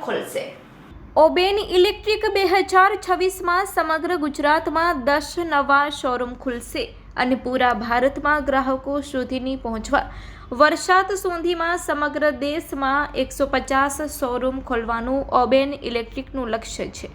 ખુલશે. ઓબેન ઇલેક્ટ્રિક બે હજાર છવ્વીસમાં સમગ્ર ગુજરાતમાં દસ નવા શોરૂમ ખુલશે અને પૂરા ભારતમાં ગ્રાહકો સુધીની પહોંચવા. વરસાદ સુધીમાં સમગ્ર દેશમાં એકસો પચાસ શોરૂમ ખોલવાનું ઓબેન ઇલેક્ટ્રિકનું લક્ષ્ય છે.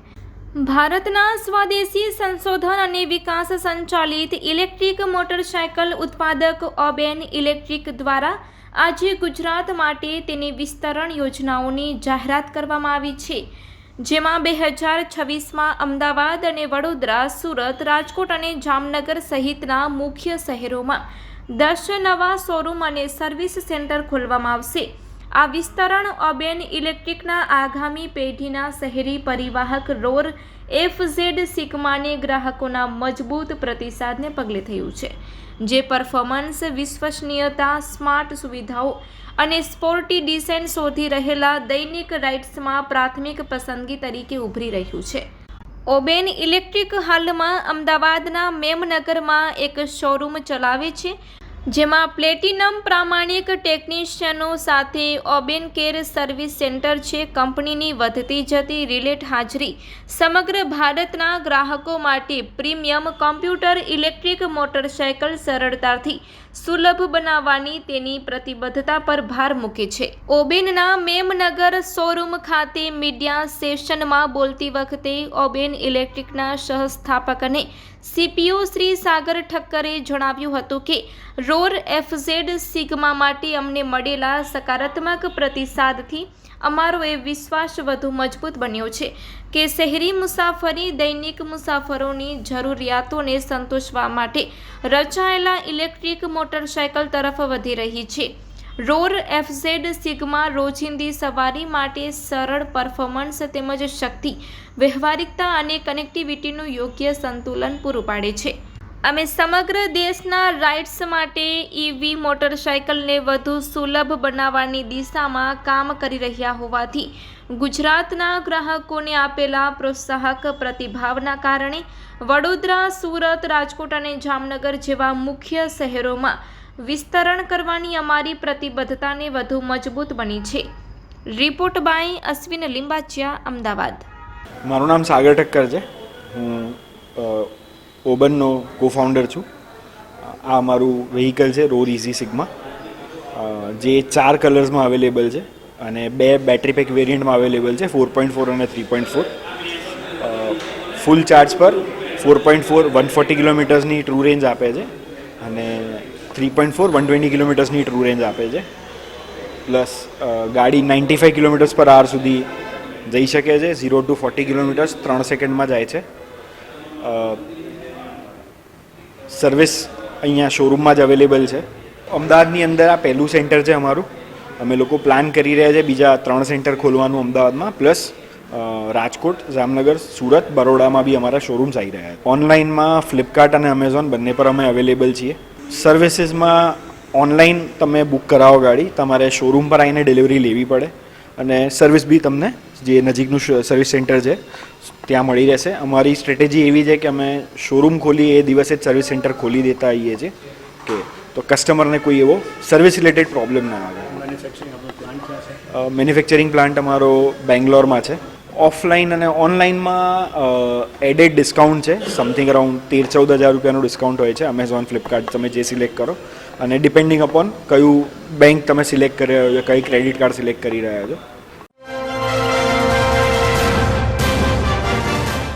ભારતના સ્વદેશી સંશોધન અને વિકાસ સંચાલિત ઇલેક્ટ્રિક મોટરસાયકલ ઉત્પાદક ઓબેન ઇલેક્ટ્રિક દ્વારા આજે ગુજરાત માટે તેની વિસ્તરણ યોજનાઓની જાહેરાત કરવામાં આવી છે. જેમાં બે હજાર છવ્વીસમાં અમદાવાદ અને વડોદરા, સુરત, રાજકોટ અને જામનગર સહિતના મુખ્ય શહેરોમાં દસ નવા શોરૂમ અને સર્વિસ સેન્ટર ખોલવામાં આવશે. આ વિસ્તરણ ઓબેન ઇલેક્ટ્રિકના આગામી પેઢીના શહેરી પરિવાહક રોર એફઝેડ સિગ્માને ગ્રાહકોના મજબૂત પ્રતિસાદને પગલે થયું છે, જે પરફોર્મન્સ, વિશ્વસનીયતા, સ્માર્ટ સુવિધાઓ અને સ્પોર્ટી ડિઝાઇન શોધી રહેલા દૈનિક રાઇડ્સમાં પ્રાથમિક પસંદગી તરીકે ઉભરી રહ્યું છે. ઓબેન ઇલેક્ટ્રિક હાલમાં અમદાવાદના મેમનગરમાં એક શોરૂમ ચલાવે છે જેમાં પ્લેટિનમ પ્રામાણિક ટેકનિશિયનો સાથે ઓબેન કેર સર્વિસ સેન્ટર છે. કંપનીની વધતી જતી રિલેટ હાજરી સમગ્ર ભારતના ગ્રાહકો માટે પ્રીમિયમ કોમ્પ્યુટર ઇલેક્ટ્રિક મોટરસાયકલ સરળતાથી સુલભ બનાવવાની તેની પ્રતિબદ્ધતા પર ભાર મૂકે છે. ઓબેનના મેમનગર શોરૂમ ખાતે મીડિયા સેશનમાં બોલતી વખતે ઓબેન ઇલેક્ટ્રિકના સહસ્થાપક અને સીપીઓ શ્રી સાગર ઠક્કરે જણાવ્યું હતું કે, રોર એફઝેડ સિગ્મા માટે અમને મળેલા સકારાત્મક પ્રતિસાદથી અમારો એ વિશ્વાસ વધુ મજબૂત બન્યો છે કે શહેરી મુસાફરી દૈનિક મુસાફરોની જરૂરિયાતોને સંતોષવા માટે રચાયેલા ઇલેક્ટ્રિક મોટરસાયકલ તરફ વધી રહી છે. રોર એફઝેડ સિગ્મા રોજિંદી સવારી માટે સરળ પરફોર્મન્સ તેમજ શક્તિ, વ્યવહારિકતા અને કનેક્ટિવિટીનું યોગ્ય સંતુલન પૂરું પાડે છે. અમે સમગ્ર દેશના રાઇડ્સ માટે ઈવી મોટરસાયકલને વધુ સુલભ બનાવવાની દિશામાં કામ કરી રહ્યા હોવાથી ગુજરાતના ગ્રાહકોને આપેલા પ્રોત્સાહક પ્રતિભાવના કારણે વડોદરા, સુરત, રાજકોટ અને જામનગર જેવા મુખ્ય શહેરોમાં વિસ્તરણ કરવાની અમારી પ્રતિબદ્ધતાને વધુ મજબૂત બની છે. Report by Ashwin Limbachiya, Ahmedabad. મારું નામ સાગર ઠક્કર છે. હું ઓબનનો કો ફાઉન્ડર છું. આ મારું વ્હીકલ છે રોર ઇઝી સિગ્મા જે ચાર કલર્સમાં અવેલેબલ છે અને બે બેટરી પેક વેરિયન્ટમાં અવેલેબલ છે ફોર પોઈન્ટ ફોર અને three point four full charge પર four point four one forty કિલોમીટર્સની true range આપે છે અને three point four one twenty કિલોમીટર્સની true range આપે છે. પ્લસ ગાડી નાઇન્ટી ફાઇવ કિલોમીટર્સ પર આર સુધી જઈ શકે છે ઝીરો ટુ ફોર્ટી કિલોમીટર્સ ત્રણ સેકન્ડમાં જાય છે. સર્વિસ અહીંયા શોરૂમમાં જ અવેલેબલ છે. અમદાવાદની અંદર આ પહેલું સેન્ટર છે અમારું. અમે લોકો પ્લાન કરી રહ્યા છે બીજા ત્રણ સેન્ટર ખોલવાનું અમદાવાદમાં. પ્લસ રાજકોટ, જામનગર, સુરત, બરોડામાં બી અમારા શોરૂમ્સ આવી રહ્યા છે. ઓનલાઈનમાં ફ્લિપકાર્ટ અને અમેઝોન બંને પર અમે અવેલેબલ છીએ. સર્વિસીસમાં ઓનલાઈન તમે બુક કરાવો ગાડી. તમારે શોરૂમ પર આવીને ડિલિવરી લેવી પડે. અને સર્વિસ બી તમને જે નજીકનું સર્વિસ સેન્ટર છે ત્યાં મળી રહેશે. અમારી સ્ટ્રેટેજી એવી છે કે અમે શોરૂમ ખોલી એ દિવસે જ સર્વિસ સેન્ટર ખોલી દેતા આવીએ છીએ. કે તો કસ્ટમરને કોઈ એવો સર્વિસ રિલેટેડ પ્રોબ્લેમ ના આવે. મેન્યુફેક્ચરિંગ પ્લાન્ટ અમારો બેંગ્લોરમાં છે. ઓફલાઈન અને ઓનલાઈનમાં એડેડ ડિસ્કાઉન્ટ છે. સમથિંગ અરાઉન્ડ તેર ચૌદ હજાર રૂપિયાનું ડિસ્કાઉન્ટ હોય છે. અમેઝોન ફ્લિપકાર્ટ તમે જે સિલેક્ટ કરો. અને ડિપેન્ડિંગ અપોન કયું બેંક તમે સિલેક્ટ કરી રહ્યો છો કઈ ક્રેડિટ કાર્ડ સિલેક્ટ કરી રહ્યા છો.